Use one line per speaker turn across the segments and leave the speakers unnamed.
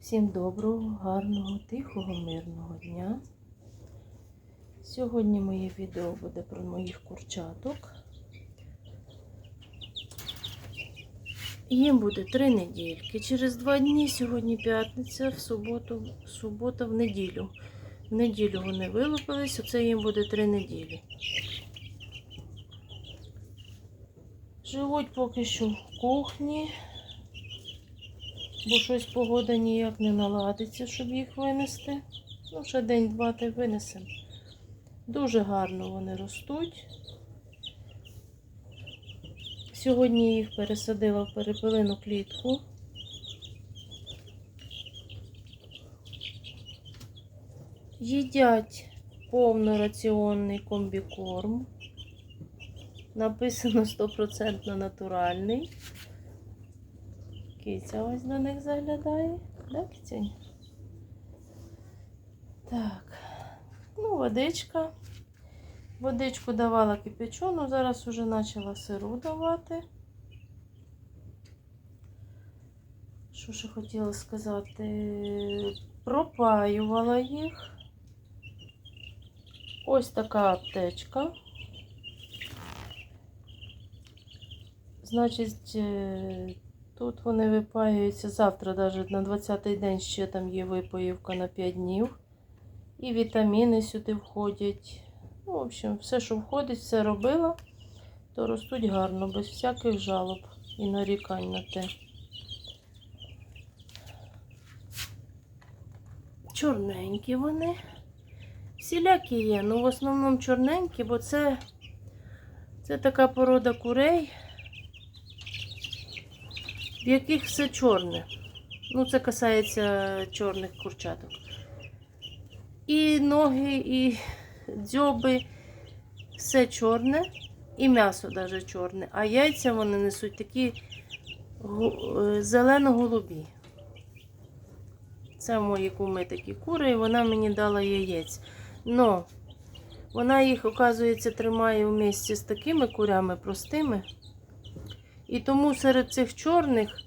Всім доброго, гарного, тихого, мирного дня. Сьогодні моє відео буде про моїх курчаток. Їм буде три недільки. Через два дні, сьогодні п'ятниця, в суботу, субота в неділю. В неділю вони вилупились, оце їм буде три неділі. Живуть поки що в кухні, бо щось погода ніяк не наладиться, щоб їх винести. Ну, ще день-два та й винесемо. Дуже гарно вони ростуть. Сьогодні їх пересадила в перепелину клітку. Їдять повнораціонний комбікорм. Написано 100% натуральний. Киця ось до них заглядає. Да, кицянь? Так. Ну, водичка. Водичку давала кипячену, зараз уже почала сиру давати. Що ще хотіла сказати? Пропаювала їх. Ось така аптечка. Значить, е, тут вони випаюються завтра, навіть на 20-й день ще там є випоївка на 5 днів. І вітаміни сюди входять. Ну, в общем, все, що входить, все робила, то ростуть гарно, без всяких жалоб і нарікань на те. Чорненькі вони. Всілякі є, ну в основному чорненькі, бо це, це така порода курей, в яких все чорне. Ну, це касається чорних курчаток. І ноги, і дзьоби, все чорне, і м'ясо навіть чорне. А яйця вони несуть такі е, зелено-голубі. Це мої куми такі кури, і вона мені дала яєць. Но вона їх, оказується, тримає в місці з такими курями простими. І тому серед цих чорних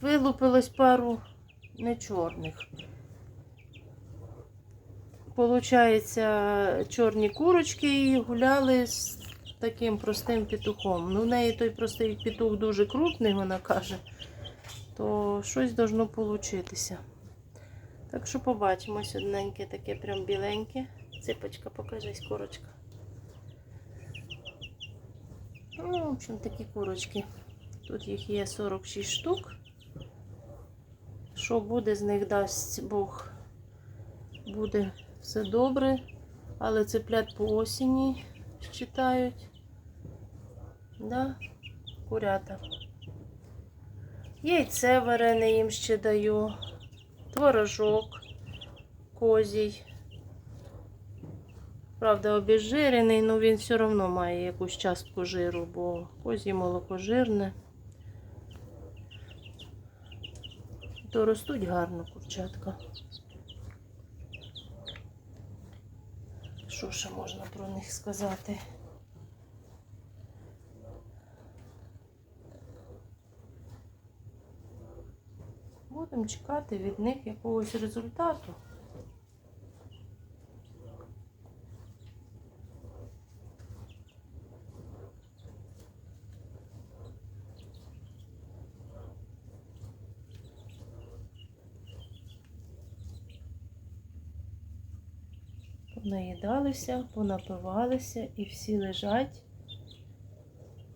вилупилось пару нечорних. Получається, чорні курочки і гуляли з таким простим петухом. Ну, в неї той простий петух дуже крупний, вона каже, то щось должно получитися. Так що побачимось одненьке, таке прям біленьке. Ципочка, покажись, курочка. Ну, в общем, такі курочки. Тут їх є 46 штук. Що буде, з них дасть Бог. Буде все добре, але цеплят по осені считають. Да? Курята. Яйце варене їм ще даю, творожок козій. Правда, обезжирений, але він все одно має якусь частку жиру, бо козі молоко жирне. То ростуть гарно курчатка. Що ще можна про них сказати? Будемо чекати від них якогось результату. Понаїдалися, понапивалися і всі лежать,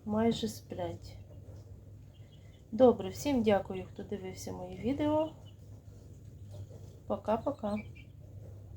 майже сплять. Добре, всім дякую, хто дивився мої відео. Пока-пока.